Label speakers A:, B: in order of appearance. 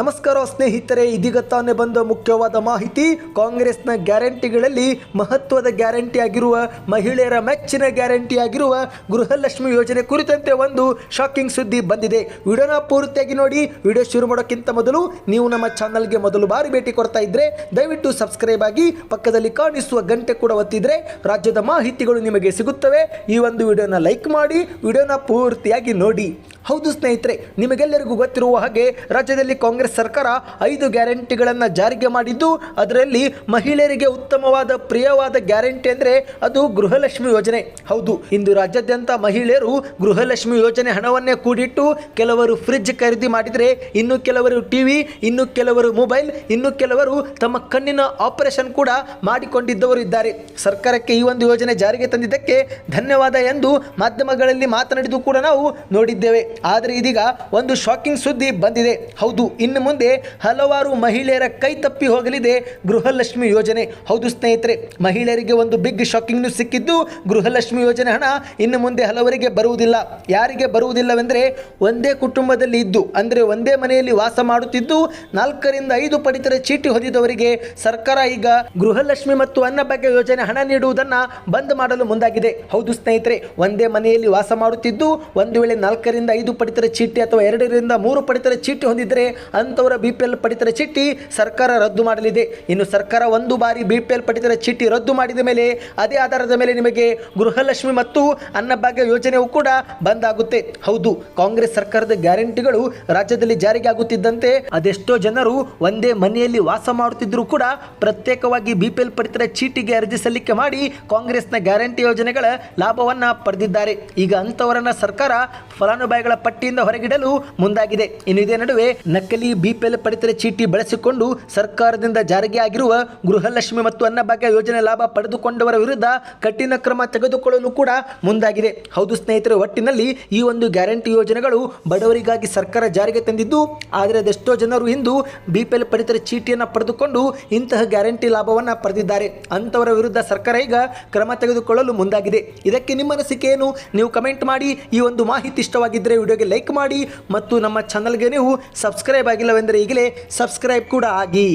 A: ನಮಸ್ಕಾರ ಸ್ನೇಹಿತರೆ, ಇದೀಗ ತಾನೇ ಬಂದ ಮುಖ್ಯವಾದ ಮಾಹಿತಿ. ಕಾಂಗ್ರೆಸ್ನ ಗ್ಯಾರಂಟಿಗಳಲ್ಲಿ ಮಹತ್ವದ ಗ್ಯಾರಂಟಿ ಆಗಿರುವ ಮಹಿಳೆಯರ ಮೆಚ್ಚಿನ ಗ್ಯಾರಂಟಿ ಆಗಿರುವ ಗೃಹಲಕ್ಷ್ಮಿ ಯೋಜನೆ ಕುರಿತಂತೆ ಒಂದು ಶಾಕಿಂಗ್ ಸುದ್ದಿ ಬಂದಿದೆ. ವಿಡಿಯೋನ ಪೂರ್ತಿಯಾಗಿ ನೋಡಿ, ವಿಡಿಯೋ ಶುರು ಮಾಡೋಕ್ಕಿಂತ ಮೊದಲು ನೀವು ನಮ್ಮ ಚಾನಲ್ಗೆ ಮೊದಲು ಬಾರಿ ಭೇಟಿ ಕೊಡ್ತಾ ಇದ್ರೆ, ದಯವಿಟ್ಟು ಸಬ್ಸ್ಕ್ರೈಬ್ ಆಗಿ ಪಕ್ಕದಲ್ಲಿ ಕಾಣಿಸುವ ಗಂಟೆ ಕೂಡ ಒತ್ತಿದ್ರೆ ರಾಜ್ಯದ ಮಾಹಿತಿಗಳು ನಿಮಗೆ ಸಿಗುತ್ತವೆ. ಈ ಒಂದು ವಿಡಿಯೋನ ಲೈಕ್ ಮಾಡಿ, ವಿಡಿಯೋನ ಪೂರ್ತಿಯಾಗಿ ನೋಡಿ. ಹೌದು ಸ್ನೇಹಿತರೆ, ನಿಮಗೆಲ್ಲರಿಗೂ ಗೊತ್ತಿರುವ ಹಾಗೆ ರಾಜ್ಯದಲ್ಲಿ ಕಾಂಗ್ರೆಸ್ ಸರ್ಕಾರ ಐದು ಗ್ಯಾರಂಟಿಗಳನ್ನು ಜಾರಿಗೆ ಮಾಡಿದ್ದು, ಅದರಲ್ಲಿ ಮಹಿಳೆಯರಿಗೆ ಉತ್ತಮವಾದ ಪ್ರಿಯವಾದ ಗ್ಯಾರಂಟಿ ಅಂದರೆ ಅದು ಗೃಹಲಕ್ಷ್ಮಿ ಯೋಜನೆ. ಹೌದು, ಇಂದು ರಾಜ್ಯಾದ್ಯಂತ ಮಹಿಳೆಯರು ಗೃಹಲಕ್ಷ್ಮಿ ಯೋಜನೆ ಹಣವನ್ನೇ ಕೂಡಿಟ್ಟು ಕೆಲವರು ಫ್ರಿಡ್ಜ್ ಖರೀದಿ ಮಾಡಿದರೆ, ಇನ್ನು ಕೆಲವರು ಟಿವಿ ಇನ್ನು ಕೆಲವರು ಮೊಬೈಲ್, ಇನ್ನು ಕೆಲವರು ತಮ್ಮ ಕಣ್ಣಿನ ಆಪರೇಷನ್ ಕೂಡ ಮಾಡಿಕೊಂಡಿದ್ದವರು ಇದ್ದಾರೆ. ಸರ್ಕಾರಕ್ಕೆ ಈ ಒಂದು ಯೋಜನೆ ಜಾರಿಗೆ ತಂದಿದ್ದಕ್ಕೆ ಧನ್ಯವಾದ ಎಂದು ಮಾಧ್ಯಮಗಳಲ್ಲಿ ಮಾತನಾಡಿದ್ದು ಕೂಡ ನಾವು ನೋಡಿದ್ದೇವೆ. ಆದರೆ ಇದೀಗ ಒಂದು ಶಾಕಿಂಗ್ ಸುದ್ದಿ ಬಂದಿದೆ. ಹೌದು, ಇನ್ನು ಮುಂದೆ ಹಲವಾರು ಮಹಿಳೆಯರ ಕೈ ತಪ್ಪಿ ಹೋಗಲಿದೆ ಗೃಹಲಕ್ಷ್ಮಿ ಯೋಜನೆ. ಹೌದು ಸ್ನೇಹಿತರೆ, ಮಹಿಳೆಯರಿಗೆ ಒಂದು ಬಿಗ್ ಶಾಕಿಂಗ್ ನ್ಯೂಸ್ ಸಿಕ್ಕಿದ್ದು ಗೃಹಲಕ್ಷ್ಮಿ ಯೋಜನೆ ಹಣ. ಇನ್ನು ಮುಂದೆ ಹಲವರಿಗೆ ಬರುವುದಿಲ್ಲ. ಯಾರಿಗೆ ಬರುವುದಿಲ್ಲವೆಂದರೆ ಒಂದೇ ಕುಟುಂಬದಲ್ಲಿ ಇದ್ದು, ಅಂದರೆ ಒಂದೇ ಮನೆಯಲ್ಲಿ ವಾಸ ಮಾಡುತ್ತಿದ್ದು, ನಾಲ್ಕರಿಂದ ಐದು ಪಡಿತರ ಚೀಟಿ ಹೊಂದಿದವರಿಗೆ ಸರ್ಕಾರ ಈಗ ಗೃಹಲಕ್ಷ್ಮಿ ಮತ್ತು ಅನ್ನಭಾಗ್ಯ ಯೋಜನೆ ಹಣ ನೀಡುವುದನ್ನು ಬಂದ್ ಮಾಡಲು ಮುಂದಾಗಿದೆ. ಹೌದು ಸ್ನೇಹಿತರೆ, ಒಂದೇ ಮನೆಯಲ್ಲಿ ವಾಸ ಮಾಡುತ್ತಿದ್ದು, ಒಂದು ವೇಳೆ ನಾಲ್ಕರಿಂದ ಪಡಿತರ ಚೀಟಿ ಅಥವಾ ಎರಡರಿಂದ ಮೂರು ಪಡಿತರ ಚೀಟಿ ಹೊಂದಿದ್ದರೆ ಅಂಥವರ ಬಿ ಪಿ ಎಲ್ ಪಡಿತರ ಚೀಟಿ ಸರ್ಕಾರ ರದ್ದು ಮಾಡಲಿದೆ. ಇನ್ನು ಸರ್ಕಾರ ಒಂದು ಬಾರಿ ಬಿ ಪಿ ಎಲ್ ಪಡಿತರ ಚೀಟಿ ರದ್ದು ಮಾಡಿದ ಮೇಲೆ ಅದೇ ಆಧಾರದ ಮೇಲೆ ನಿಮಗೆ ಗೃಹಲಕ್ಷ್ಮಿ ಮತ್ತು ಅನ್ನಭಾಗ್ಯ ಯೋಜನೆಯೂ ಕೂಡ ಬಂದ್ ಆಗುತ್ತೆ ಹೌದು, ಕಾಂಗ್ರೆಸ್ ಸರ್ಕಾರದ ಗ್ಯಾರಂಟಿಗಳು ರಾಜ್ಯದಲ್ಲಿ ಜಾರಿಗೆ ಆಗುತ್ತಿದ್ದಂತೆ ಅದೆಷ್ಟೋ ಜನರು ಒಂದೇ ಮನೆಯಲ್ಲಿ ವಾಸ ಮಾಡುತ್ತಿದ್ದರೂ ಕೂಡ ಪ್ರತ್ಯೇಕವಾಗಿ ಬಿ ಪಿ ಎಲ್ ಪಡಿತರ ಚೀಟಿಗೆ ಅರ್ಜಿ ಸಲ್ಲಿಕೆ ಮಾಡಿ ಕಾಂಗ್ರೆಸ್ನ ಗ್ಯಾರಂಟಿ ಯೋಜನೆಗಳ ಲಾಭವನ್ನ ಪಡೆದಿದ್ದಾರೆ. ಈಗ ಅಂಥವರನ್ನ ಸರ್ಕಾರ ಫಲಾನುಭವಿಗಳ ಪಟ್ಟಿಯಿಂದ ಹೊರಗಿಡಲು ಮುಂದಾಗಿದೆ. ಇನ್ನು ಇದೇ ನಡುವೆ ನಕಲಿ ಬಿಪಿಎಲ್ ಪಡಿತರ ಚೀಟಿ ಬಳಸಿಕೊಂಡು ಸರ್ಕಾರದಿಂದ ಜಾರಿಗೆ ಆಗಿರುವ ಗೃಹಲಕ್ಷ್ಮಿ ಮತ್ತು ಅನ್ನಭಾಗ್ಯ ಯೋಜನೆ ಲಾಭ ಪಡೆದುಕೊಂಡವರ ವಿರುದ್ಧ ಕಠಿಣ ಕ್ರಮ ತೆಗೆದುಕೊಳ್ಳಲು ಕೂಡ ಮುಂದಾಗಿದೆ. ಹೌದು ಸ್ನೇಹಿತರು, ಒಟ್ಟಿನಲ್ಲಿ ಈ ಒಂದು ಗ್ಯಾರಂಟಿ ಯೋಜನೆಗಳು ಬಡವರಿಗಾಗಿ ಸರ್ಕಾರ ಜಾರಿಗೆ ತಂದಿದ್ದು, ಆದರೆ ಅದೆಷ್ಟೋ ಜನರು ಇಂದು ಬಿಪಿಎಲ್ ಪಡಿತರ ಚೀಟಿಯನ್ನು ಪಡೆದುಕೊಂಡು ಇಂತಹ ಗ್ಯಾರಂಟಿ ಲಾಭವನ್ನು ಪಡೆದಿದ್ದಾರೆ. ಅಂಥವರ ವಿರುದ್ಧ ಸರ್ಕಾರ ಈಗ ಕ್ರಮ ತೆಗೆದುಕೊಳ್ಳಲು ಮುಂದಾಗಿದೆ. ಇದಕ್ಕೆ ನಿಮ್ಮ ಅನಿಸಿಕೆ ಏನು? ನೀವು ಕಮೆಂಟ್ ಮಾಡಿ. ಈ ಒಂದು ಮಾಹಿತಿ ಇಷ್ಟವಾಗಿದ್ದರೆ ವಿಡಿಯೋಗೆ ಲೈಕ್ ಮಾಡಿ ಮತ್ತು ನಮ್ಮ ಚಾನಲ್ಗೆ ನೀವು ಸಬ್ಸ್ಕ್ರೈಬ್ ಆಗಿಲ್ಲವೆಂದರೆ ಈಗಲೇ ಸಬ್ಸ್ಕ್ರೈಬ್ ಕೂಡ ಆಗಿ.